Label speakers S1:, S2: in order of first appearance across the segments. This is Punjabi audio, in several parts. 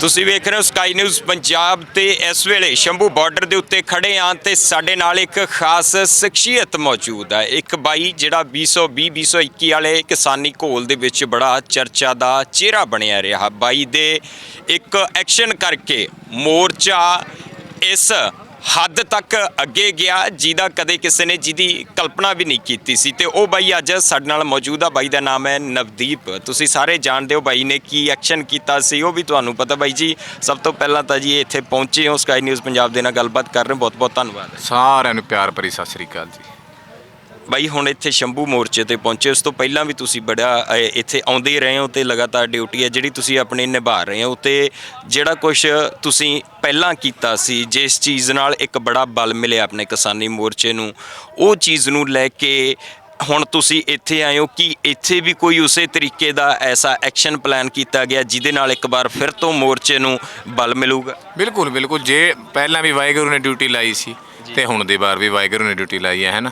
S1: ਤੁਸੀਂ ਵੇਖ ਰਹੇ ਹੋ ਸਕਾਈ ਨਿਊਜ਼ ਪੰਜਾਬ ਤੇ ਇਸ ਵੇਲੇ ਸ਼ੰਭੂ ਬਾਰਡਰ ਦੇ ਉੱਤੇ ਖੜੇ ਆਂ ਤੇ ਸਾਡੇ ਨਾਲ ਇੱਕ ਖਾਸ ਸ਼ਖਸੀਅਤ ਮੌਜੂਦ ਹੈ। ਇੱਕ ਬਾਈ ਜਿਹੜਾ 2020 2021 ਵਾਲੇ ਕਿਸਾਨੀ ਘੋਲ ਦੇ ਵਿੱਚ ਬੜਾ ਚਰਚਾ ਦਾ ਚਿਹਰਾ ਬਣਿਆ ਰਿਹਾ। ਬਾਈ ਦੇ ਇੱਕ ਐਕਸ਼ਨ ਕਰਕੇ ਮੋਰਚਾ ਇਸ ਹੱਦ ਤੱਕ ਅੱਗੇ ਗਿਆ, ਜਿਹਦਾ ਕਦੇ ਕਿਸੇ ਨੇ, ਜਿਹਦੀ ਕਲਪਨਾ ਵੀ ਨਹੀਂ ਕੀਤੀ ਸੀ। ਤੇ ਉਹ ਬਾਈ ਅੱਜ ਸਾਡੇ ਨਾਲ ਮੌਜੂਦ ਆ। ਬਾਈ ਦਾ ਨਾਮ ਹੈ ਨਵਦੀਪ। ਤੁਸੀਂ ਸਾਰੇ ਜਾਣਦੇ ਹੋ ਬਾਈ ਨੇ ਕੀ ਐਕਸ਼ਨ ਕੀਤਾ ਸੀ, ਉਹ ਵੀ ਤੁਹਾਨੂੰ ਪਤਾ ਬਾਈ ਜੀ। ਸਭ ਤੋਂ ਪਹਿਲਾਂ ਤਾਂ ਜੀ ਇੱਥੇ ਪਹੁੰਚੇ ਹੋ ਸਕਾਈ ਨਿਊਜ਼ ਪੰਜਾਬ ਦੇ ਨਾਲ ਗੱਲਬਾਤ ਕਰ ਰਹੇ ਹੋ। ਬਹੁਤ ਬਹੁਤ ਧੰਨਵਾਦ।
S2: ਸਾਰਿਆਂ ਨੂੰ ਪਿਆਰ ਭਰੀ ਸਤਿ ਸ੍ਰੀ ਅਕਾਲ ਜੀ।
S1: ਬਾਈ ਹੁਣ ਇੱਥੇ ਸ਼ੰਭੂ ਮੋਰਚੇ ਤੇ ਪਹੁੰਚੇ ਉਸ ਤੋਂ ਪਹਿਲਾਂ ਵੀ ਤੁਸੀਂ ਬੜਾ ਅ, ਇੱਥੇ ਆਉਂਦੇ ਹੀ ਰਹੇ ਹੋ ਤੇ ਲਗਾਤਾਰ ਡਿਊਟੀ ਹੈ ਜਿਹੜੀ ਤੁਸੀਂ ਆਪਣੀ ਨਿਭਾ ਰਹੇ ਹੋ ਤੇ ਜਿਹੜਾ ਕੁਝ ਤੁਸੀਂ ਪਹਿਲਾਂ ਕੀਤਾ ਸੀ ਜਿਸ ਚੀਜ਼ ਨਾਲ ਇੱਕ ਬੜਾ ਬਲ ਮਿਲਿਆ ਆਪਣੇ ਕਿਸਾਨੀ ਮੋਰਚੇ ਨੂੰ ਉਹ ਚੀਜ਼ ਨੂੰ ਲੈ ਕੇ ਹੁਣ ਤੁਸੀਂ ਇੱਥੇ ਆਏ ਹੋ ਕਿ ਇੱਥੇ ਵੀ ਕੋਈ ਉਸੇ ਤਰੀਕੇ ਦਾ ਐਸਾ ਐਕਸ਼ਨ ਪਲਾਨ ਕੀਤਾ ਗਿਆ ਜਿਹਦੇ ਨਾਲ ਇੱਕ ਵਾਰ ਫਿਰ ਤੋਂ ਮੋਰਚੇ ਨੂੰ ਬਲ ਮਿਲੂਗਾ?
S2: ਬਿਲਕੁਲ ਬਿਲਕੁਲ ਜੇ ਪਹਿਲਾਂ ਵੀ ਵਾਹਿਗੁਰੂ ਨੇ ਡਿਊਟੀ ਲਾਈ ਸੀ ਤੇ ਹੁਣ ਦੀ ਵਾਰ ਵੀ ਵਾਹਿਗੁਰੂ ਨੇ ਡਿਊਟੀ ਲਾਈ ਹੈ ਹੈਨਾ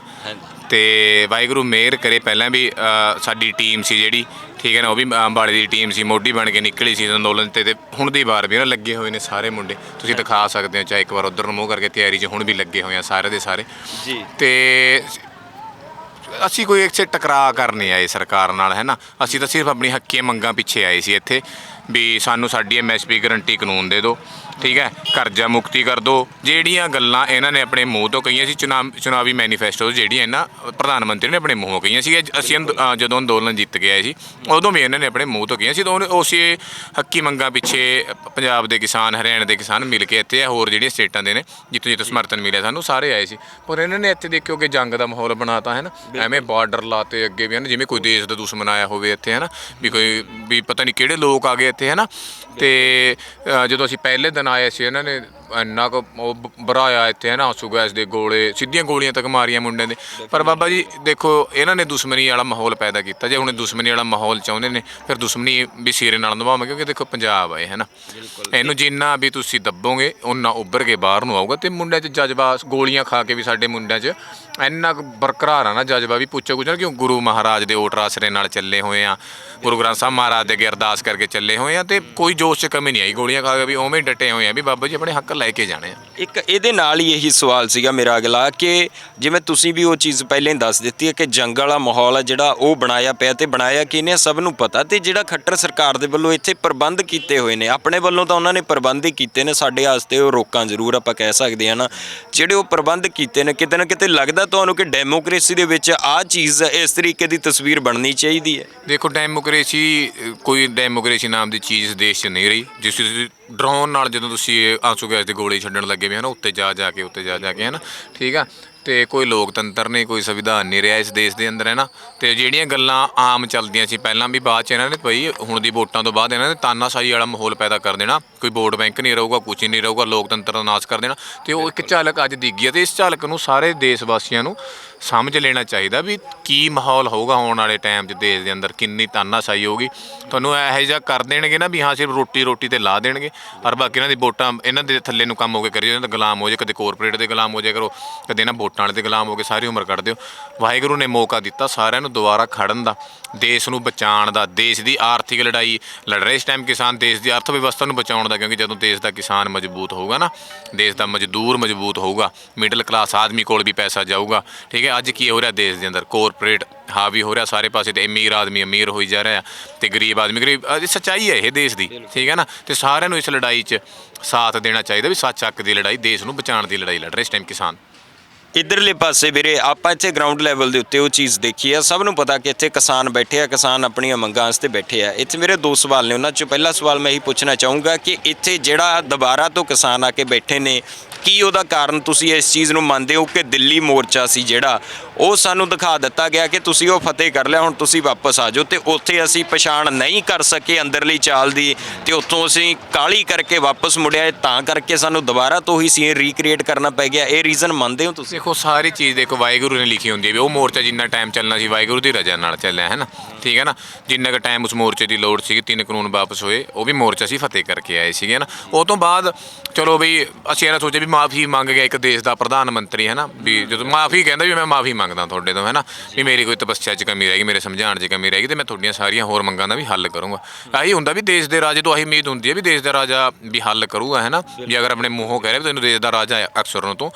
S2: ਤੇ ਵਾਹਿਗੁਰੂ ਮਿਹਰ ਕਰੇ। ਪਹਿਲਾਂ ਵੀ ਅ, ਸਾਡੀ ਟੀਮ ਸੀ ਜਿਹੜੀ ਠੀਕ ਹੈ ਨਾ ਉਹ ਵੀ ਅੰਬਾਲੇ ਦੀ ਟੀਮ ਸੀ ਮੋਢੀ ਬਣ ਕੇ ਨਿਕਲੀ ਸੀ ਅੰਦੋਲਨ ਤੇ ਤੇ ਹੁਣ ਦੀ ਵਾਰ ਵੀ ਨਾ ਲੱਗੇ ਹੋਏ ਨੇ ਸਾਰੇ ਮੁੰਡੇ। ਤੁਸੀਂ ਦਿਖਾ ਸਕਦੇ ਹੋ ਚਾਹੇ ਇੱਕ ਵਾਰ ਉਧਰ ਨੂੰ ਮੂੰਹ ਕਰਕੇ ਤਿਆਰੀ 'ਚ ਹੁਣ ਵੀ ਲੱਗੇ ਹੋਏ ਆ ਸਾਰੇ ਦੇ ਸਾਰੇ।
S1: ਜੀ।
S2: ਤੇ ਅਸੀਂ ਕੋਈ ਇੱਥੇ ਟਕਰਾਅ ਕਰਨ ਨਹੀਂ ਆਏ ਸਰਕਾਰ ਨਾਲ ਹੈ ਨਾ? ਅਸੀਂ ਤਾਂ ਸਿਰਫ ਆਪਣੀ ਹੱਕੀਆਂ ਮੰਗਾਂ ਪਿੱਛੇ ਆਏ ਸੀ ਇੱਥੇ। ਵੀ ਸਾਨੂੰ ਸਾਡੀ ਐਮਐਸਪੀ ਗਰੰਟੀ ਕਾਨੂੰਨ ਦੇ ਦਿਓ ਠੀਕ ਹੈ? ਕਰਜ਼ਾ ਮੁਕਤੀ ਕਰ ਦਿਓ। ਜਿਹੜੀਆਂ ਗੱਲਾਂ ਇਹਨਾਂ ਨੇ ਆਪਣੇ ਮੂੰਹ ਤੋਂ ਕਹੀਆਂ ਸੀ ਚੁਣਾਵ ਚੁਣਾਵੀ ਮੈਨੀਫੈਸਟੋ ਜਿਹੜੀਆਂ ਇਹਨਾਂ ਪ੍ਰਧਾਨ ਮੰਤਰੀ ਨੇ ਆਪਣੇ ਮੂੰਹੋਂ ਕਹੀਆਂ ਸੀ ਅਸੀਂ ਅੰਦ- ਅ, ਜਦੋਂ ਅੰਦੋਲਨ ਜਿੱਤ ਆਏ ਸੀ ਉਦੋਂ ਵੀ ਇਹਨਾਂ ਨੇ ਆਪਣੇ ਮੂੰਹ ਤੋਂ ਕਹੀਆਂ ਸੀ। ਤਾਂ ਉਹਨੇ- ਉਸੇ ਹੱਕੀ ਮੰਗਾਂ ਪਿੱਛੇ ਪੰਜਾਬ ਦੇ ਕਿਸਾਨ ਹਰਿਆਣਾ ਦੇ ਕਿਸਾਨ ਮਿਲ ਕੇ ਇੱਥੇ ਆ ਹੋਰ ਜਿਹੜੀਆਂ ਸਟੇਟਾਂ ਦੇ ਨੇ ਜਿੱਥੋਂ ਜਿੱਥੋਂ ਸਮਰਥਨ ਮਿਲਿਆ ਸਾਨੂੰ ਸਾਰੇ ਆਏ ਸੀ। ਪਰ ਇਹਨਾਂ ਨੇ ਇੱਥੇ ਦੇਖਿਓ ਕਿ ਜੰਗ ਦਾ ਮਾਹੌਲ ਬਣਾਤਾ ਹੈ ਨਾ? ਐਵੇਂ ਬਾਰਡਰ ਲਾਤੇ ਅੱਗੇ ਵੀ ਹਨ ਜਿਵੇਂ ਕੋਈ ਦੇਸ਼ ਦਾ ਦੁਸ਼ਮਣ ਆਇਆ ਹੋਵੇ ਇੱਥੇ ਹੈ ਨਾ? ਵੀ ਕੋਈ ਵੀ ਪਤਾ ਨਹੀਂ ਕਿਹੜੇ ਲੋਕ ਆ ਗਏ ਇੱਥੇ ਹੈ ਨਾ ਤੇ ਅ, ਜਦੋਂ ਅਸੀਂ ਪਹਿਲੇ ਦਿਨ ਆਏ ਸੀ ਇਹਨਾਂ ਨੇ ਇੰਨਾ ਕੁ ਉਹ ਬ- ਬਰਾਇਆ ਇੱਥੇ ਹੈ ਨਾ ਆਂਸੂ ਗੈਸ ਦੇ ਗੋਲੇ ਸਿੱਧੀਆਂ ਗੋਲੀਆਂ ਤੱਕ ਮਾਰੀਆਂ ਮੁੰਡਿਆਂ ਦੇ ਪਰ ਬਾਬਾ ਜੀ ਦੇਖੋ ਇਹਨਾਂ ਨੇ ਦੁਸ਼ਮਣੀ ਵਾਲਾ ਮਾਹੌਲ ਪੈਦਾ ਕੀਤਾ। ਜੇ ਹੁਣ ਇਹ ਦੁਸ਼ਮਣੀ ਵਾਲਾ ਮਾਹੌਲ ਚਾਹੁੰਦੇ ਨੇ ਫਿਰ ਦੁਸ਼ਮਣੀ ਵੀ ਸਿਰੇ ਨਾਲ ਨਿਭਾਵਾਂਗੇ ਕਿਉਂਕਿ ਦੇਖੋ ਪੰਜਾਬ ਆਏ ਹੈ ਨਾ ਇਹਨੂੰ ਜਿੰਨਾ ਵੀ ਤੁਸੀਂ ਦੱਬੋਗੇ ਉਹਨਾਂ ਉੱਭਰ ਕੇ ਬਾਹਰ ਨੂੰ ਆਊਗਾ। ਤੇ ਮੁੰਡਿਆਂ 'ਚ ਜਜ਼ਬਾ ਗੋਲੀਆਂ ਖਾ ਕੇ ਵੀ ਸਾਡੇ ਮੁੰਡਿਆਂ 'ਚ ਇੰਨਾ ਕੁ ਬਰਕਰਾਰ ਆ ਨਾ ਜਜ਼ਬਾ ਵੀ ਪੁੱਛੋ ਕੁਝ ਨਾ ਕਿਉਂ ਗੁਰੂ ਮਹਾਰਾਜ ਦੇ ਓਟ ਆਸਰੇ ਨਾਲ ਚੱਲੇ ਹੋਏ ਆ ਗੁਰੂ ਗ੍ਰੰਥ ਸਾਹਿਬ ਮਹਾਰਾਜ ਦੇ ਅੱਗੇ ਅਰਦਾਸ ਕਰਕੇ ਚੱਲੇ ਹੋਏ ਆ ਤੇ ਕੋਈ ਜੋਸ਼ 'ਚ ਕਮੀ ਨਹੀਂ ਆਈ ਗੋਲੀਆਂ ਖਾ ਕੇ ਵੀ ਉਵੇਂ ਹੀ ਡਟੇ ਹੋਏ ਆ ਵੀ ਬਾਬਾ ਜੀ ਆਪਣੇ ਹੱਕ ਲੈ ਕੇ ਜਾਣੇ ਆ।
S1: ਇੱਕ ਇਹਦੇ ਨਾਲ ਹੀ ਇਹੀ ਸਵਾਲ ਸੀਗਾ ਮੇਰਾ ਅਗਲਾ ਕਿ ਜਿਵੇਂ ਤੁਸੀਂ ਵੀ ਉਹ ਚੀਜ਼ ਪਹਿਲਾਂ ਹੀ ਦੱਸ ਦਿੱਤੀ ਹੈ ਕਿ ਜੰਗ ਵਾਲਾ ਮਾਹੌਲ ਹੈ ਜਿਹੜਾ ਉਹ ਬਣਾਇਆ ਪਿਆ ਤੇ ਬਣਾਇਆ ਕਿਹਨੇ ਆ, ਸਭ ਨੂੰ ਪਤਾ ਤੇ ਜਿਹੜਾ ਖੱਟਰ ਸਰਕਾਰ ਦੇ ਵੱਲੋਂ ਇੱਥੇ ਪ੍ਰਬੰਧ ਕੀਤੇ ਹੋਏ ਨੇ ਆਪਣੇ ਵੱਲੋਂ ਤਾਂ ਉਹਨਾਂ ਨੇ ਪ੍ਰਬੰਧ ਹੀ ਕੀਤੇ ਨੇ ਸਾਡੇ ਵਾਸਤੇ ਉਹ ਰੋਕਾਂ ਜ਼ਰੂਰ ਆਪਾਂ ਕਹਿ ਸਕਦੇ ਹਾਂ ਨਾ ਜਿਹੜੇ ਉਹ ਪ੍ਰਬੰਧ ਕੀਤੇ ਨੇ ਕਿਤੇ ਨਾ ਕਿਤੇ ਲੱਗਦਾ ਤੁਹਾਨੂੰ ਕਿ ਡੈਮੋਕ੍ਰੇਸੀ ਦੇ ਵਿੱਚ ਆਹ ਚੀਜ਼ ਇਸ ਤਰੀਕੇ ਦੀ ਤਸਵੀਰ ਬਣਨੀ ਚਾਹੀਦੀ ਹੈ?
S2: ਦੇਖੋ, ਡੈਮੋਕ੍ਰੇਸੀ ਕੋਈ ਡੈਮੋਕ੍ਰੇਸੀ ਨਾਮ ਦੀ ਚੀਜ਼ ਦੇਸ਼ 'ਚ ਨਹੀਂ ਰਹੀ। ਜਿਸ ਤੁਸੀਂ ਡਰੋਨ ਨਾਲ ਜਦੋਂ ਤੁਸੀਂ ਇਹ ਆਂਸੂ ਗੈਸ ਦੇ ਗੋਲੀ ਛੱਡਣ ਲੱਗੇ ਵੀ ਹਨਾ, ਉੱਤੇ ਜਾ ਜਾ ਕੇ, ਉੱਤੇ ਜਾ ਜਾ ਕੇ ਹਨਾ, ਠੀਕ ਆ? ਤੇ ਕੋਈ ਲੋਕਤੰਤਰ ਨਹੀਂ ਕੋਈ ਸੰਵਿਧਾਨ ਨਹੀਂ ਰਿਹਾ ਇਸ ਦੇਸ਼ ਦੇ ਅੰਦਰ ਹੈ ਨਾ? ਤੇ ਜਿਹੜੀਆਂ ਗੱਲਾਂ ਆਮ ਚੱਲਦੀਆਂ ਸੀ ਪਹਿਲਾਂ ਵੀ ਬਾਅਦ ਚ ਇਹਨਾਂ ਨੇ ਭਈ ਹੁਣ ਦੀ ਵੋਟਾਂ ਤੋਂ ਬਾਅਦ ਇਹਨਾਂ ਨੇ ਤਾਨਾਸ਼ਾਹੀ ਵਾਲਾ ਮਾਹੌਲ ਪੈਦਾ ਕਰ ਦੇਣਾ। ਕੋਈ ਵੋਟ ਬੈਂਕ ਨਹੀਂ ਰਹੂਗਾ ਕੁਝ ਨਹੀਂ ਰਹੂਗਾ ਲੋਕਤੰਤਰ ਦਾ ਨਾਸ਼ ਕਰ ਦੇਣਾ। ਤੇ ਉਹ ਇੱਕ ਝਲਕ ਅੱਜ ਦਿਖ ਗਈ ਹੈ ਤੇ ਇਸ ਝਲਕ ਨੂੰ ਸਾਰੇ ਦੇਸ਼ ਵਾਸੀਆਂ ਨੂੰ ਸਮਝ ਲੈਣਾ ਚਾਹੀਦਾ ਵੀ ਕੀ ਮਾਹੌਲ ਹੋਊਗਾ ਆਉਣ ਵਾਲੇ ਟਾਈਮ 'ਚ ਦੇਸ਼ ਦੇ ਅੰਦਰ, ਕਿੰਨੀ ਤਾਨਾਸ਼ਾਹੀ ਹੋਊਗੀ। ਤੁਹਾਨੂੰ ਇਹੋ ਜਿਹਾ ਕਰ ਦੇਣਗੇ ਨਾ ਵੀ ਹਾਂ, ਸਿਰਫ ਰੋਟੀ ਰੋਟੀ ਤੇ ਲਾ ਦੇਣਗੇ, ਪਰ ਬਾਕੀ ਇਹਨਾਂ ਦੀ ਵੋਟਾਂ, ਇਹਨਾਂ ਦੇ ਥੱਲੇ ਨੂੰ ਕੰਮ ਹੋ ਕੇ ਕਰੀ ਇਹਨਾਂ ਦਾ ਗੁਲਾਮ ਹੋ ਜਾਏ, ਕਦੇ ਕੋਰਪੋਰੇਟ ਦੇ ਗੁਲਾਮ ਹੋ ਜਾਏ, ਕਰੋ, ਕਦੇ ਇਹਨਾਂ ਵੋਟਾਂ ਵਾਲੇ ਦੇ ਗੁਲਾਮ ਹੋ ਕੇ ਸਾਰੀ ਉਮਰ ਕੱਢ ਦਿਓ। ਵਾਹਿਗੁਰੂ ਨੇ ਮੌਕਾ ਦਿੱਤਾ ਸਾਰਿਆਂ ਨੂੰ ਦੁਬਾਰਾ ਖੜਨ ਦਾ, ਦੇਸ਼ ਨੂੰ ਬਚਾਉਣ ਦਾ, ਦੇਸ਼ ਦੀ ਆਰਥਿਕ ਲੜਾਈ ਲੜ ਰਹੇ ਇਸ ਟਾਈਮ ਕਿਸਾਨ ਦੇਸ਼ ਦੀ ਅਰਥ ਵਿਵਸਥਾ ਨੂੰ ਬਚਾਉਣ ਦਾ, ਕਿਉਂਕਿ ਜਦੋਂ ਦੇਸ਼ ਦਾ ਕਿਸਾਨ ਮਜ਼ਬੂਤ ਹੋਊਗਾ ਨਾ, ਦੇਸ਼ ਦਾ ਮਜ਼ਦੂਰ ਮਜ਼ਬੂਤ ਹੋਊਗਾ ਮਿਡਲ ਕਲਾਸ ਆਦਮੀ ਕੋਲ ਵੀ ਪੈਸਾ ਜਾਊਗਾ, ਠੀਕ ਹੈ ਅੱਜ ਕੀ ਹੋ ਰਿਹਾ ਦੇਸ਼ ਦੇ ਅੰਦਰ? ਕੋਰਪੋਰੇਟ ਹਾਵੀ ਹੋ ਰਿਹਾ ਸਾਰੇ ਪਾਸੇ ਤੇ ਅਮੀਰ ਆਦਮੀ ਅਮੀਰ ਹੋਈ ਜਾ ਰਿਹਾ ਤੇ ਗਰੀਬ ਆਦਮੀ ਗਰੀਬ ਇਹ ਸੱਚਾਈ ਹੈ ਇਹ ਦੇਸ਼ ਦੀ ਠੀਕ ਹੈ ਨਾ? ਤੇ ਸਾਰਿਆਂ ਨੂੰ ਇਸ ਲੜਾਈ 'ਚ ਸਾਥ ਦੇਣਾ ਚਾਹੀਦਾ ਵੀ ਸੱਚ ਹੱਕ ਦੀ ਲੜਾਈ ਦੇਸ਼ ਨੂੰ ਬਚਾਉਣ ਦੀ ਲੜਾਈ ਲੜ ਰਹੇ ਇਸ ਟਾਈਮ ਕਿਸਾਨ।
S1: ਇਧਰਲੇ ਪਾਸੇ ਵੀਰੇ ਆਪਾਂ ਇੱਥੇ ਗਰਾਊਂਡ ਲੈਵਲ ਦੇ ਉੱਤੇ ਉਹ ਚੀਜ਼ ਦੇਖੀ ਆ ਸਭ ਨੂੰ ਪਤਾ ਕਿ ਇੱਥੇ ਕਿਸਾਨ ਬੈਠੇ ਆ ਕਿਸਾਨ ਆਪਣੀਆਂ ਮੰਗਾਂ ਵਾਸਤੇ ਬੈਠੇ ਆ। ਇੱਥੇ ਮੇਰੇ ਦੋ ਸਵਾਲ ਨੇ ਉਹਨਾਂ ਚੋਂ ਪਹਿਲਾ ਸਵਾਲ ਮੈਂ ਇਹੀ ਪੁੱਛਣਾ ਚਾਹੂੰਗਾ ਕਿ ਇੱਥੇ ਜਿਹੜਾ ਦੁਬਾਰਾ ਤੋਂ ਕਿਸਾਨ ਆ ਕੇ ਬੈਠੇ ਨੇ ਕੀ ਉਹਦਾ ਕਾਰਨ ਤੁਸੀਂ ਇਸ ਚੀਜ਼ ਨੂੰ ਮੰਨਦੇ ਹੋ ਕਿ ਦਿੱਲੀ ਮੋਰਚਾ ਸੀ ਜਿਹੜਾ? ਉਹ ਸਾਨੂੰ ਦਿਖਾ ਦਿੱਤਾ ਗਿਆ ਕਿ ਤੁਸੀਂ ਉਹ ਫਤਿਹ ਕਰ ਲਿਆ, ਹੁਣ ਤੁਸੀਂ ਵਾਪਸ ਆ ਜਾਓ ਤੇ ਉੱਥੇ ਅਸੀਂ ਪਛਾਣ ਨਹੀਂ ਕਰ ਸਕੇ ਅੰਦਰਲੀ ਚਾਲ ਦੀ ਤੇ ਉੱਥੋਂ ਅਸੀਂ ਕਾਲੀ ਕਰਕੇ ਵਾਪਸ ਮੁੜਿਆ ਤਾਂ ਕਰਕੇ ਸਾਨੂੰ ਦੁਬਾਰਾ ਤੋਂ ਹੀ ਸੀ ਰੀਕ੍ਰੀਏਟ ਕਰਨਾ ਪੈ ਗਿਆ। ਇਹ ਰੀਜ਼ਨ ਮੰਨਦੇ ਹੋ ਤੁਸੀਂ?
S2: ਦੇਖੋ, ਸਾਰੀ ਚੀਜ਼ ਦੇਖੋ, ਵਾਹਿਗੁਰੂ ਨੇ ਲਿਖੀ ਹੁੰਦੀ ਹੈ ਵੀ ਉਹ ਮੋਰਚਾ ਜਿੰਨਾ ਟਾਈਮ ਚੱਲਣਾ ਸੀ, ਵਾਹਿਗੁਰੂ ਦੀ ਰਜ਼ਾ ਨਾਲ ਚੱਲਿਆ, ਹੈ ਨਾ? ਠੀਕ ਹੈ ਨਾ? ਜਿੰਨਾ ਕੁ ਟਾਈਮ ਉਸ ਮੋਰਚੇ ਦੀ ਲੋੜ ਸੀਗੀ, ਤਿੰਨ ਕਾਨੂੰਨ ਵਾਪਸ ਹੋਏ, ਉਹ ਵੀ ਮੋਰਚਾ ਸੀ, ਫਤਿਹ ਕਰਕੇ ਆਏ ਸੀਗੇ ਨਾ? ਉਹ ਤੋਂ ਬਾਅਦ, ਚਲੋ ਵੀ ਅਸੀਂ ਇਹਨਾਂ ਸੋਚਿਆ ਵੀ ਮਾਫੀ ਮੰਗ ਗਿਆ ਇੱਕ ਦੇਸ਼ ਦਾ ਪ੍ਰਧਾਨ ਮੰਤਰੀ ਹੈ ਨਾ ਵੀ ਜਦੋਂ ਮਾਫੀ ਕਹਿੰਦਾ ਵੀ ਮੈਂ ਮਾਫੀ ਮੰਗਦਾ ਤੁਹਾਡੇ ਤੋਂ ਹੈ ਨਾ ਵੀ ਮੇਰੀ ਕੋਈ ਤਪੱਸਿਆ 'ਚ ਕਮੀ ਰਹਿ ਗਈ ਮੇਰੇ ਸਮਝਾਉਣ 'ਚ ਕਮੀ ਰਹਿ ਗਈ ਤੇ ਮੈਂ ਤੁਹਾਡੀਆਂ ਸਾਰੀਆਂ ਹੋਰ ਮੰਗਾਂ ਦਾ ਵੀ ਹੱਲ ਕਰੂੰਗਾ। ਆਹੀ ਹੁੰਦਾ ਵੀ ਦੇਸ਼ ਦੇ ਰਾਜੇ ਤੋਂ ਆਹੀ ਉਮੀਦ ਹੁੰਦੀ ਹੈ ਵੀ ਦੇਸ਼ ਦਾ ਰਾਜਾ ਵੀ ਹੱਲ ਕਰੂਗਾ ਹੈ ਨਾ ਵੀ ਅਗਰ ਆਪਣੇ ਮੂੰਹੋਂ ਕਹਿ ਰਿਹਾ ਵੀ ਤੈਨੂੰ ਦੇਸ਼ ਦਾ ਰਾਜਾ ਅਕਸਰ ਤੋਂ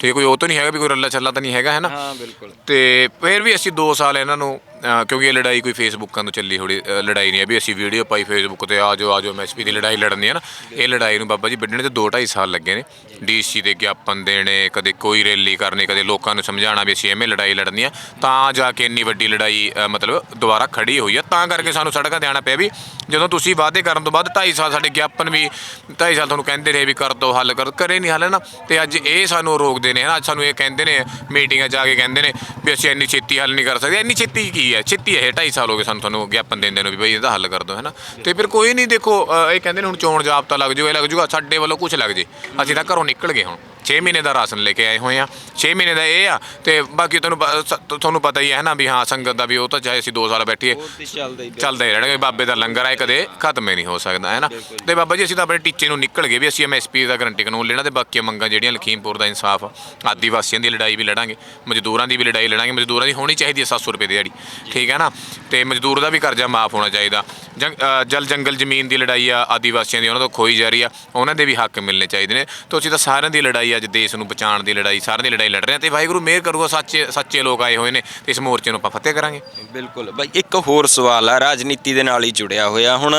S2: ਤੇ ਕੋਈ ਉਹ ਤਾਂ ਨਹੀਂ ਹੈਗਾ ਵੀ ਕੋਈ ਰੱਲਾ ਚੱਲਾ ਤਾਂ ਨਹੀਂ ਹੈਗਾ ਹੈ ਨਾ
S1: ਹਾਂ ਬਿਲਕੁਲ।
S2: ਤੇ ਫਿਰ ਵੀ ਅਸੀਂ 2 ਸਾਲ ਇਹਨਾਂ ਨੂੰ ਅਹ, ਕਿਉਂਕਿ ਇਹ ਲੜਾਈ ਕੋਈ ਫੇਸਬੁੱਕਾਂ ਤੋਂ ਚੱਲੀ ਹੋੜੀ, ਅਹ, ਲੜਾਈ ਨਹੀਂ ਹੈ। ਵੀ ਅਸੀਂ ਵੀਡੀਓ ਪਾਈ ਫੇਸਬੁੱਕ ਤੇ ਆ ਜਾਓ ਆ ਜਾਓ ਐਮਐਸਪੀ ਦੀ ਲੜਾਈ ਲੜਨੀ ਹੈ ਨਾ ਇਹ ਲੜਾਈ ਨੂੰ ਬਾਬਾ ਜੀ ਵੱਢਣੇ ਤੇ 2 2.5 ਸਾਲ ਲੱਗੇ ਨੇ। ਡੀਸੀ ਦੇ ਗਿਆਪਨ ਦੇਣੇ, ਕਦੇ ਕੋਈ ਰੈਲੀ ਕਰਨੀ, ਕਦੇ ਲੋਕਾਂ ਨੂੰ ਸਮਝਾਉਣਾ ਵੀ ਅਸੀਂ ਐਵੇਂ ਲੜਾਈ ਲੜਨੀ ਹੈ ਤਾਂ ਜਾ ਕੇ ਇੰਨੀ ਵੱਡੀ ਲੜਾਈ, ਅਹ, ਮਤਲਬ ਦੁਬਾਰਾ ਖੜੀ ਹੋਈ ਆ। ਤਾਂ ਕਰਕੇ ਸਾਨੂੰ ਸੜਕਾਂ ਤੇ ਆਉਣਾ ਪਿਆ ਵੀ ਜਦੋਂ ਤੁਸੀਂ ਵਾਅਦੇ ਕਰਨ ਤੋਂ ਬਾਅਦ 2.5 ਸਾਲ ਸਾਡੇ ਗਿਆਪਨ ਵੀ 2.5 ਸਾਲ ਤੁਹਾਨੂੰ ਕਹਿੰਦੇ ਰਹੇ ਵੀ ਕਰ ਦੋ, ਹੱਲ ਕਰ, ਕਰੇ ਨਹੀਂ ਹੱਲ ਨਾ? ਤੇ ਅੱਜ ਇਹ ਸਾਨੂੰ ਰੋਕਦੇ ਨੇ ਹਨਾ ਅੱਜ ਸਾਨੂੰ ਇਹ ਕਹਿੰਦੇ ਨੇ, ਮੀਟਿੰਗਾਂ ਜਾ ਕੇ ਕਹਿੰਦੇ ਨੇ ਵੀ ਅਸੀਂ ਇੰਨੀ ਛੇਤੀ ਹੱਲ ਨਹੀਂ ਕਰ ਸਕਦੇ। ਇੰਨੀ ਛੇਤੀ ਕੀ ਹੈ ਛੇਤੀ ਹੈ 2.5 ਸਾਲ ਹੋ ਗਏ ਸਾਨੂੰ ਤੁਹਾਨੂੰ ਗਿਆਪਨ ਦਿੰਦੇ ਨੂੰ ਵੀ ਬਈ ਇਹਦਾ ਹੱਲ ਕਰ ਦਿਓ ਹੈਨਾ? ਤੇ ਫਿਰ ਕੋਈ ਨਹੀਂ ਦੇਖੋ ਅ, ਇਹ ਕਹਿੰਦੇ ਨੇ ਹੁਣ ਚੋਣ ਜਾਬਤਾ ਲੱਗ ਜਾਊ ਇਹ ਲੱਗ ਜਾਊਗਾ ਸਾਡੇ ਵੱਲੋਂ ਕੁਝ ਲੱਗ ਜੇ ਅਸੀਂ ਤਾਂ ਘਰੋਂ ਨਿਕਲ ਗਏ ਹੁਣ। 6 ਮਹੀਨੇ ਦਾ ਰਾਸ਼ਨ ਲੈ ਕੇ ਆਏ ਹੋਏ ਆ। 6 ਮਹੀਨੇ ਦਾ ਇਹ ਆ ਤੇ ਬਾਕੀ ਤੁਹਾਨੂੰ ਪ- ਸ- ਤੁਹਾਨੂੰ ਪਤਾ ਹੀ ਹੈ ਨਾ ਵੀ ਹਾਂ ਸੰਗਤ ਦਾ ਵੀ ਉਹ ਤਾਂ ਚਾਹੇ ਅਸੀਂ 2 ਸਾਲ ਬੈਠੀਏ
S1: ਤੇ ਚੱਲਦਾ ਹੀ
S2: ਚੱਲਦਾ ਹੀ ਬਾਬੇ ਦਾ ਲੰਗਰ ਆਏ ਕਦੇ ਖਤਮ ਹੀ ਨਹੀਂ ਹੋ ਸਕਦਾ ਹੈ ਨਾ? ਤੇ ਬਾਬਾ ਜੀ ਅਸੀਂ ਤਾਂ ਆਪਣੇ ਟੀਚੇ ਨੂੰ ਨਿਕਲ ਗਏ ਵੀ ਅਸੀਂ ਐਮਐਸਪੀ ਦਾ ਗਰੰਟੀ ਕਾਨੂੰਨ ਲੈਣਾ ਤੇ ਬਾਕੀ ਮੰਗਾਂ ਜਿਹੜੀਆਂ ਲਖੀਮਪੁਰ ਦਾ ਇਨਸਾਫ ਆ, ਆਦੀਵਾਸੀਆਂ ਦੀ ਲੜਾਈ ਵੀ ਲੜਾਂਗੇ ਮਜ਼ਦੂਰਾਂ ਦੀ ਵੀ ਲੜਾਈ ਲੜਾਂਗੇ ਮਜ਼ਦੂਰਾਂ ਦੀ ਹੋਣੀ ਚਾਹੀਦੀ ਹੈ 700 ਰੁਪਏ ਦੀ ਦਿਹਾੜੀ ਠੀਕ ਹੈ ਨਾ? ਤੇ ਮਜ਼ਦੂਰ ਦਾ ਵੀ ਕਰਜ਼ਾ ਮਾਫ ਹੋਣਾ ਚਾਹੀਦਾ। ਜੰਗ- ਅ, ਜਲ ਜੰਗਲ ਜ਼ਮੀਨ ਦੀ ਲੜਾਈ ਆ ਆਦੀਵਾਸੀਆਂ ਦੀ ਉਹਨਾਂ ਤੋਂ ਖੋਈ ਜਾ ਰਹੀ ਆ ਉਹਨਾਂ ਦੇ ਵੀ ਹੱਕ ਮਿਲਣੇ ਚਾਹੀਦੇ ਨੇ। ਤੇ ਅਸੀਂ ਤਾਂ ਸਾਰਿਆਂ ਦੀ ਲੜਾਈ ਅੱਜ ਦੇਸ਼ ਨੂੰ ਬਚਾਉਣ ਦੀ ਲੜਾਈ, ਸਾਰਿਆਂ ਦੀ ਲੜਾਈ ਲੜ ਰਹੇ ਹਾਂ ਤੇ ਵਾਹਿਗੁਰੂ ਮਿਹਰ ਕਰੂਗਾ, ਸੱਚੇ ਸੱਚੇ ਲੋਕ ਆਏ ਹੋਏ ਨੇ ਤੇ ਇਸ ਮੋਰਚੇ ਨੂੰ ਆਪਾਂ ਫਤਿਹ ਕਰਾਂਗੇ।
S1: ਬਿਲਕੁਲ। ਬਾਈ ਇੱਕ ਹੋਰ ਸਵਾਲ ਆ, ਰਾਜਨੀਤੀ ਦੇ ਨਾਲ ਹੀ ਜੁੜਿਆ ਹੋਇਆ। ਹੁਣ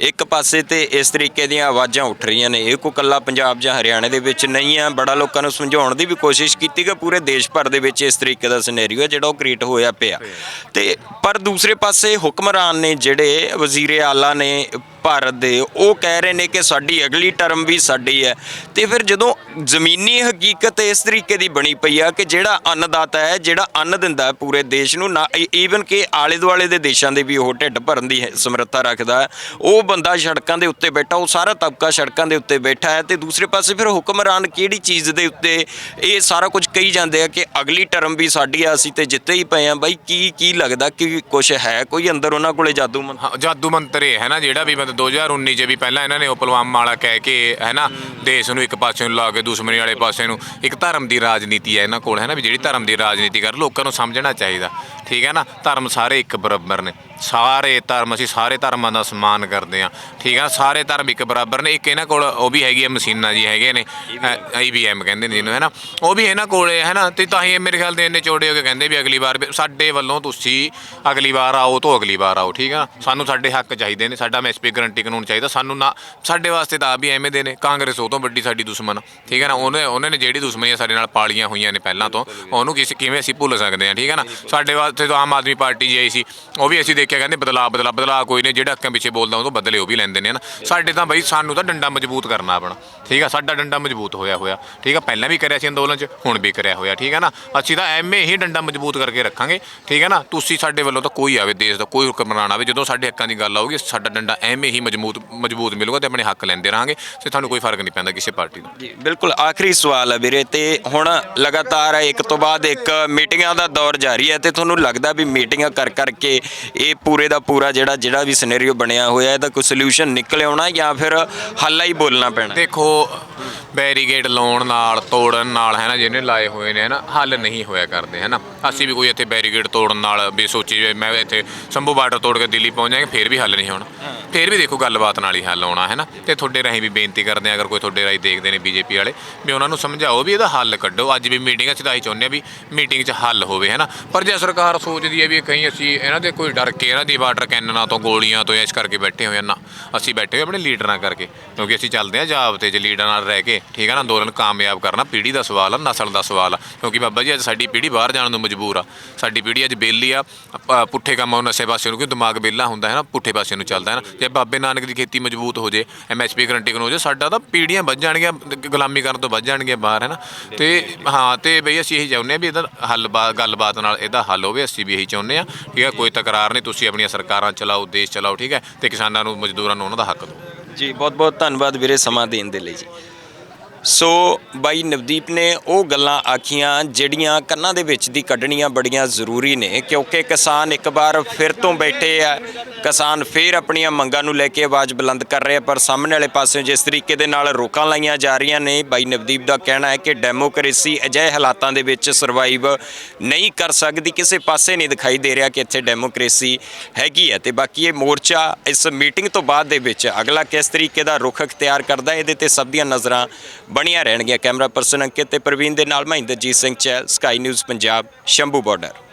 S1: ਇੱਕ ਪਾਸੇ ਤੇ ਇਸ ਤਰੀਕੇ ਦੀਆਂ ਆਵਾਜ਼ਾਂ ਉੱਠ ਰਹੀਆਂ ਨੇ, ਇਹ ਕੋ ਕੱਲਾ ਪੰਜਾਬ ਜਾਂ ਹਰਿਆਣੇ ਦੇ ਵਿੱਚ ਨਹੀਂ ਆ, ਬੜਾ ਲੋਕਾਂ ਨੂੰ ਸਮਝਾਉਣ ਦੀ ਵੀ ਕੋਸ਼ਿਸ਼ ਕੀਤੀ ਕਿ ਪੂਰੇ ਦੇਸ਼ ਭਰ ਦੇ ਵਿੱਚ ਇਸ ਤਰੀਕੇ ਦਾ ਸਿਨੈਰੀਓ ਹੈ ਜਿਹੜਾ ਉਹ ਕ੍ਰੀਏਟ ਹੋਇਆ ਪਿਆ। ਤੇ ਪਰ ਦੂਸਰੇ ਪਾਸੇ ਹੁਕਮਰਾਨ ਨੇ ਜਿਹੜੇ ਵਜ਼ੀਰੇ ਆਲਾ ਨੇ ਭਾਰਤ ਦੇ। ਉਹ ਕਹਿ ਰਹੇ ਨੇ ਕਿ ਸਾਡੀ ਅਗਲੀ ਟਰਮ ਵੀ ਸਾਡੀ ਹੈ। ਤੇ ਫਿਰ ਜਦੋਂ ਜ਼ਮੀਨੀ ਹਕੀਕਤ ਇਸ ਤਰੀਕੇ ਦੀ ਬਣੀ ਪਈ ਆ ਕਿ ਜਿਹੜਾ ਅੰਨਦਾਤਾ ਹੈ, ਜਿਹੜਾ ਅੰਨ ਦਿੰਦਾ ਹੈ ਪੂਰੇ ਦੇਸ਼ ਨੂੰ, ਨਾ ਈਵਨ ਕਿ ਆਲੇ ਦੁਆਲੇ ਦੇ ਦੇਸ਼ਾਂ ਦੇ ਵੀ ਉਹ ਢਿੱਡ ਭਰਨ ਦੀ ਹੈ- ਸਮਰੱਥਾ ਰੱਖਦਾ ਉਹ ਬੰਦਾ ਸੜਕਾਂ ਦੇ ਉੱਤੇ ਬੈਠਾ, ਉਹ ਸਾਰਾ ਤਬਕਾ ਸੜਕਾਂ ਦੇ ਉੱਤੇ ਬੈਠਾ ਹੈ ਤੇ ਦੂਸਰੇ ਪਾਸੇ ਫਿਰ ਹੁਕਮਰਾਨ ਕਿਹੜੀ ਚੀਜ਼ ਦੇ ਉੱਤੇ ਇਹ ਸਾਰਾ ਕੁਝ ਕਹੀ ਜਾਂਦੇ ਆ ਕਿ ਅਗਲੀ ਟਰਮ ਵੀ ਸਾਡੀ ਆ, ਅਸੀਂ ਤੇ ਜਿੱਤੇ ਹੀ ਪਏ ਆ। ਬਾਈ, ਕੀ ਕੀ ਲੱਗਦਾ ਕਿ ਕੁਝ ਹੈ? ਕੋਈ ਅੰਦਰ ਉਹਨਾਂ ਕੋਲੇ ਜਾਦੂ ਮੰਤਰ?
S2: ਜਾਦੂ ਮੰਤਰ ਹੈ ਨਾ ਜਿਹੜਾ ਵੀ ਮਤਲਬ 2019 ਚ ਵੀ ਪਹਿਲਾਂ ਇਹਨਾਂ ਨੇ ਉਹ ਪੁਲਵਾਮਾ ਵਾਲਾ ਕਹਿ ਕੇ ਹੈ। ਨਾ ਦੇਸ਼ ਨੂੰ ਇੱਕ ਪਾਸੇ ਨੂੰ ਲਾ ਕੇ ਦੁਸ਼ਮਣੀ ਵਾਲੇ ਪਾਸੇ ਨੂੰ ਇੱਕ ਧਰਮ ਦੀ ਰਾਜਨੀਤੀ ਹੈ ਇਹਨਾਂ ਕੋਲ ਹੈ ਨਾ ਵੀ ਜਿਹੜੀ ਧਰਮ ਦੀ ਰਾਜਨੀਤੀ ਕਰ ਲੋਕਾਂ ਨੂੰ ਸਮਝਣਾ ਚਾਹੀਦਾ। ਠੀਕ ਹੈ ਨਾ? ਧਰਮ ਸਾਰੇ ਇੱਕ ਬਰਾਬਰ ਨੇ। ਸਾਰੇ ਧਰਮ ਅਸੀਂ ਸਾਰੇ ਧਰਮਾਂ ਦਾ ਸਨਮਾਨ ਕਰਦੇ ਆ ਠੀਕ ਹੈ ਨਾ? ਸਾਰੇ ਧਰਮ ਇੱਕ ਬਰਾਬਰ ਨੇ। ਇੱਕ ਇਹਨਾਂ ਕੋਲ ਉਹ ਵੀ ਹੈਗੀ ਹੈ ਮਸ਼ੀਨਾਂ ਜੀ ਹੈਗੇ ਨੇ। ਆਈਬੀਐਮ ਕਹਿੰਦੇ ਨੇ ਜਿਹਨੂੰ ਹੈ ਨਾ? ਉਹ ਵੀ ਇਹਨਾਂ ਕੋਲ ਹੈ ਨਾ? ਤੇ ਤਾਂ ਹੀ ਮੇਰੇ ਖਿਆਲ ਦੇ ਇੰਨੇ ਚੋੜੇ ਹੋ ਕੇ ਕਹਿੰਦੇ ਵੀ ਅਗਲੀ ਵਾਰ ਸਾਡੇ ਵੱਲੋਂ ਤੁਸੀਂ ਅਗਲੀ ਵਾਰ ਆਓ ਤੋਂ ਅਗਲੀ ਵਾਰ ਆਓ ਠੀਕ ਆ ਸਾਨੂੰ ਸਾਡੇ ਹੱਕ ਚਾਹੀਦੇ ਨੇ। ਸਾਡਾ ਐਮਐਸਪੀ ਗਰੰਟੀ ਕਾਨੂੰਨ ਚਾਹੀਦਾ। ਸਾਨੂੰ ਨਾ ਸਾਡੇ ਵਾਸਤੇ ਤਾਂ ਆਪ ਵੀ ਐਵੇਂ ਦੇ ਨੇ। ਕਾਂਗਰਸ ਉਹ ਤੋਂ ਵੱਡੀ ਸਾਡੀ ਦੁਸ਼ਮਣ ਆ, ਠੀਕ ਹੈ ਨਾ? ਉਹਨੇ ਉਹਨਾਂ ਨੇ ਜਿਹੜੀ ਦੁਸ਼ਮਣੀਆਂ ਸਾਡੇ ਨਾਲ ਪਾਲੀਆਂ ਹੋਈਆਂ ਨੇ ਪਹਿਲਾਂ ਤੋਂ ਉਹਨੂੰ ਕਿਸੇ ਕਿਵੇਂ ਅਸੀਂ ਭੁੱਲ ਸਕਦੇ ਹਾਂ ਠੀਕ ਹੈ ਨਾ? ਸਾਡੇ ਵਾਸਤੇ ਤਾਂ ਆਮ ਆਦਮੀ ਪਾਰਟੀ ਜੀ ਆਈ ਸੀ, ਉਹ ਵੀ ਅਸੀਂ ਦੇਖਿਆ ਕਹਿੰਦੇ ਬਦਲਾ ਬਦਲਾ ਬਦਲਾ ਕੋਈ ਨਹੀਂ, ਜਿਹੜਾ ਹੱਕਾਂ ਪਿੱਛੇ ਬੋਲਦਾ ਉਹ ਤੋਂ ਬਦਲੇ ਉਹ ਵੀ ਲੈਂਦੇ ਨੇ ਨਾ ਸਾਡੇ ਤਾਂ ਬਈ ਸਾਨੂੰ ਤਾਂ ਡੰਡਾ ਮਜ਼ਬੂਤ ਕਰਨਾ ਆਪਣਾ, ਠੀਕ ਆ, ਸਾਡਾ ਡੰਡਾ ਮਜ਼ਬੂਤ ਹੋਇਆ ਹੋਇਆ, ਠੀਕ ਆ, ਪਹਿਲਾਂ ਵੀ ਕਰਿਆ ਸੀ ਅੰਦੋਲਨ 'ਚ, ਹੁਣ ਵੀ ਕਰਿਆ ਹੋਇਆ, ਠੀਕ ਹੈ ਨਾ। ਅਸੀਂ ਤਾਂ ਐਵੇਂ ਹੀ ਡੰਡਾ ਮਜ਼ਬੂਤ ਕਰਕੇ ਰੱਖਾਂਗੇ, ਠੀਕ ਹੈ ਨਾ। ਤੁਸੀਂ ਸਾਡੇ ਵੱਲੋਂ ਤਾਂ ਕੋਈ ਆਵੇ, ਦੇਸ਼ ਦਾ ਕੋਈ ਹੁਕਮਰਾਨ ਆਵੇ, ਜਦੋਂ ਸਾਡੇ ਹੱਕਾਂ ਦੀ ਗੱਲ ਆਊਗੀ, ਸਾਡਾ ਡੰਡਾ ਐਵੇਂ ਹੀ ਮਜ਼ਬੂਤ ਮਜ਼ਬੂਤ ਮਿਲੂਗਾ ਤੇ ਆਪਣੇ ਹੱਕ ਲੈਂਦੇ ਰਹਾਂਗੇ, ਤੇ ਤੁਹਾਨੂੰ ਕੋਈ ਫ਼ਰਕ ਨਹੀਂ ਪੈਂਦਾ ਕਿਸੇ ਪਾਰਟੀ ਦਾ।
S1: ਜੀ, ਬਿਲਕੁਲ, ਆਖਰੀ ਸਵਾਲ ਹੈ ਵੀਰੇ, ਤੇ ਹੁਣ ਲਗਾਤਾਰ ਇੱਕ ਤੋਂ ਬਾਅਦ ਇੱਕ ਮੀਟਿੰਗਾਂ ਦਾ ਦੌਰ ਜਾਰੀ ਹੈ, ਤੇ ਤੁਹਾਨੂੰ ਲੱਗਦਾ ਵੀ ਮੀਟਿੰਗਾਂ ਕਰ ਕਰਕੇ ਇਹ ਪੂਰੇ ਦਾ ਪੂਰਾ ਜਿਹੜਾ ਜਿਹੜਾ ਵੀ ਸਿਨੈਰੀਓ ਬਣਿਆ ਹੋਇਆ, ਇਹਦਾ ਕੋਈ ਸੋਲੂਸ਼ਨ ਨਿਕਲ ਆਉਣਾ ਜਾਂ ਫਿਰ ਹੱਲ ਹੀ ਬੋਲਣਾ ਪੈਣਾ?
S2: ਦੇਖੋ ਬੈਰੀਗੇਡ ਲਾਉਣ ਨਾਲ ਤੋੜਨ ਨਾਲ ਹੈ ਨਾ ਜਿਹਨੇ ਲਾਏ ਹੋਏ ਨੇ ਹੈ ਨਾ ਹੱਲ ਨਹੀਂ ਹੋਇਆ ਕਰਦੇ ਹੈ ਨਾ। ਅਸੀਂ ਵੀ ਕੋਈ ਇੱਥੇ ਬੈਰੀਗੇਡ ਤੋੜਨ ਨਾਲ ਵੀ ਸੋਚੀ ਜੇ ਮੈਂ ਇੱਥੇ ਸੰਭੂ ਬਾਰਡਰ ਤੋੜ ਕੇ ਦਿੱਲੀ ਪਹੁੰਚ ਜਾਵਾਂਗੇ ਫੇਰ ਵੀ ਹੱਲ ਨਹੀਂ ਹੋਣਾ। ਫੇਰ ਵੀ ਦੇਖੋ ਗੱਲਬਾਤ ਨਾਲ ਹੀ ਹੱਲ ਆਉਣਾ ਹੈ ਨਾ। ਤੇ ਤੁਹਾਡੇ ਰਾਹੀਂ ਵੀ ਬੇਨਤੀ ਕਰਦੇ ਆ ਅਗਰ ਕੋਈ ਤੁਹਾਡੇ ਰਾਹੀਂ ਦੇਖਦੇ ਨੇ ਬੀਜੇਪੀ ਵਾਲੇ ਵੀ ਉਹਨਾਂ ਨੂੰ ਸਮਝਾਓ ਵੀ ਇਹਦਾ ਹੱਲ ਕੱਢੋ। ਅੱਜ ਵੀ ਮੀਟਿੰਗਾਂ 'ਚ ਤਾਂ ਅਸੀਂ ਚਾਹੁੰਦੇ ਆ ਵੀ ਮੀਟਿੰਗ 'ਚ ਹੱਲ ਹੋਵੇ ਹੈ ਨਾ। ਪਰ ਜੇ ਸਰਕਾਰ ਸੋਚਦੀ ਹੈ ਵੀ ਕਹੀਂ ਅਸੀਂ ਇਹਨਾਂ ਦੇ ਕੋਈ ਡਰ ਕੇ ਇਹਨਾਂ ਦੀ ਵਾਟਰ ਕੈਨਨਾਂ ਤੋਂ ਗੋਲੀਆਂ ਤੋਂ ਇਸ ਕਰਕੇ ਬੈਠੇ ਹੋਏ ਨਾ ਅਸੀਂ ਬੈਠੇ ਹੋਏ ਆਪਣੇ ਲੀਡਰਾਂ ਕਰਕੇ ਕਿਉਂਕਿ ਅਸੀਂ ਚੱਲਦੇ ਆ ਜਾਬ ਤੇ ਜੇ ਲੀਡਰਾਂ ਨਾਲ ਰਹਿ ਕੇ, ਠੀਕ ਹੈ ਨਾ, ਅੰਦੋਲਨ ਕਾਮਯਾਬ ਕਰਨਾ, ਪੀੜ੍ਹੀ ਦਾ ਸਵਾਲ ਆ, ਨਸਲ ਦਾ ਸਵਾਲ ਆ। ਕਿਉਂਕਿ ਬਾਬਾ ਜੀ, ਅੱਜ ਸਾਡੀ ਪੀੜ੍ਹੀ ਬਾਹਰ ਜਾਣ ਨੂੰ ਮਜਬੂਰ ਆ। ਸਾਡੀ ਪੀੜ੍ਹੀ ਅੱਜ ਬੇਲੀ ਆ ਆਪਾਂ ਪੁੱਠੇ ਕੰਮਾਂ ਨੂੰ ਨਸ਼ੇ ਪਾਸੇ ਨੂੰ ਕਿਉਂ ਦਿਮਾਗ ਬੇਲਾ ਹੁੰਦਾ ਹੈ ਨਾ, ਪੁੱਠੇ ਪਾਸੇ ਨੂੰ ਚੱਲਦਾ ਹੈ ਨਾ। ਜੇ ਬਾਬੇ ਨਾਨਕ ਦੀ ਖੇਤੀ ਮਜ਼ਬੂਤ ਹੋ ਜੇ ਐਮਐਸਪੀ ਗਰੰਟੀ ਨੂੰ ਹੋ ਜੇ ਸਾਡਾ ਤਾਂ ਪੀੜ੍ਹੀਆਂ ਵੱਧ ਜਾਣਗੀਆਂ, ਗੁਲਾਮੀ ਕਰਨ ਤੋਂ ਵੱਧ ਜਾਣਗੀਆਂ ਬਾਹਰ, ਹੈ ਨਾ। ਤੇ ਹਾਂ, ਤੇ ਬਈ ਅਸੀਂ ਇਹੀ ਚਾਹੁੰਦੇ ਆ ਵੀ ਇਹਦਾ ਹੱਲ ਬਾ- ਗੱਲਬਾਤ ਨਾਲ ਇਹਦਾ ਹੱਲ ਹੋਵੇ, ਅਸੀਂ ਵੀ ਇਹੀ ਚਾਹੁੰਦੇ ਆ ਠੀਕ ਹੈ ਕੋਈ ਤਕਰਾਰ ਨਹੀਂ, ਤੁਸੀਂ ਆਪਣੀਆਂ ਸਰਕਾਰਾਂ ਚਲਾਓ, ਦੇਸ਼ ਚਲਾਓ, ਠੀਕ ਹੈ, ਤੇ ਕਿਸਾਨਾਂ ਨੂੰ, ਮਜ਼ਦੂਰਾਂ ਨੂੰ ਉਹਨਾਂ ਦਾ ਹੱਕ ਦਿਓ।
S1: ਜੀ ਬਹੁਤ ਬਹੁਤ ਧੰਨਵਾਦ ਵੀਰੇ ਸਮਾਂ ਦੇਣ ਦੇ ਲਈ ਜੀ। ਸੋ ਬਾਈ ਨਵਦੀਪ ਨੇ ਉਹ ਗੱਲਾਂ ਆਖੀਆਂ ਜਿਹੜੀਆਂ ਕੰਨਾਂ ਦੇ ਵਿੱਚ ਦੀ ਕੱਢਣੀਆਂ ਬੜੀਆਂ ਜ਼ਰੂਰੀ ਨੇ, ਕਿਉਂਕਿ ਕਿਸਾਨ ਇੱਕ ਵਾਰ ਫਿਰ ਤੋਂ ਬੈਠੇ ਆ, ਕਿਸਾਨ ਫਿਰ ਆਪਣੀਆਂ ਮੰਗਾਂ ਨੂੰ ਲੈ ਕੇ ਆਵਾਜ਼ ਬੁਲੰਦ ਕਰ ਰਹੇ ਆ ਪਰ ਸਾਹਮਣੇ ਵਾਲੇ ਪਾਸੇ ਜਿਸ ਤਰੀਕੇ ਦੇ ਨਾਲ ਰੋਕਾਂ ਲਾਈਆਂ ਜਾ ਰਹੀਆਂ ਨੇ, ਬਾਈ ਨਵਦੀਪ ਦਾ ਕਹਿਣਾ ਹੈ ਕਿ ਡੈਮੋਕ੍ਰੇਸੀ ਅਜਿਹੇ ਹਾਲਾਤਾਂ ਦੇ ਵਿੱਚ ਸਰਵਾਈਵ ਨਹੀਂ ਕਰ ਸਕਦੀ, ਕਿਸੇ ਪਾਸੇ ਨਹੀਂ ਦਿਖਾਈ ਦੇ ਰਿਹਾ ਕਿ ਇੱਥੇ ਡੈਮੋਕ੍ਰੇਸੀ ਹੈਗੀ ਹੈ। ਤੇ ਬਾਕੀ ਇਹ ਮੋਰਚਾ ਇਸ ਮੀਟਿੰਗ ਤੋਂ ਬਾਅਦ ਦੇ ਵਿੱਚ ਅਗਲਾ ਕਿਸ ਤਰੀਕੇ ਦਾ ਰੁਖ ਅਖਤਿਆਰ ਕਰਦਾ, ਇਹਦੇ ਤੇ ਸਭ ਦੀਆਂ ਨਜ਼ਰਾਂ ਬਣੀਆਂ ਰਹਿਣਗੀਆਂ। ਕੈਮਰਾ ਪਰਸਨ ਅੰਕਿਤ ਤੇ ਪ੍ਰਵੀਨ ਦੇ ਨਾਲ Mahinderjit Singh Chahal Sky News Punjab, Shambhu border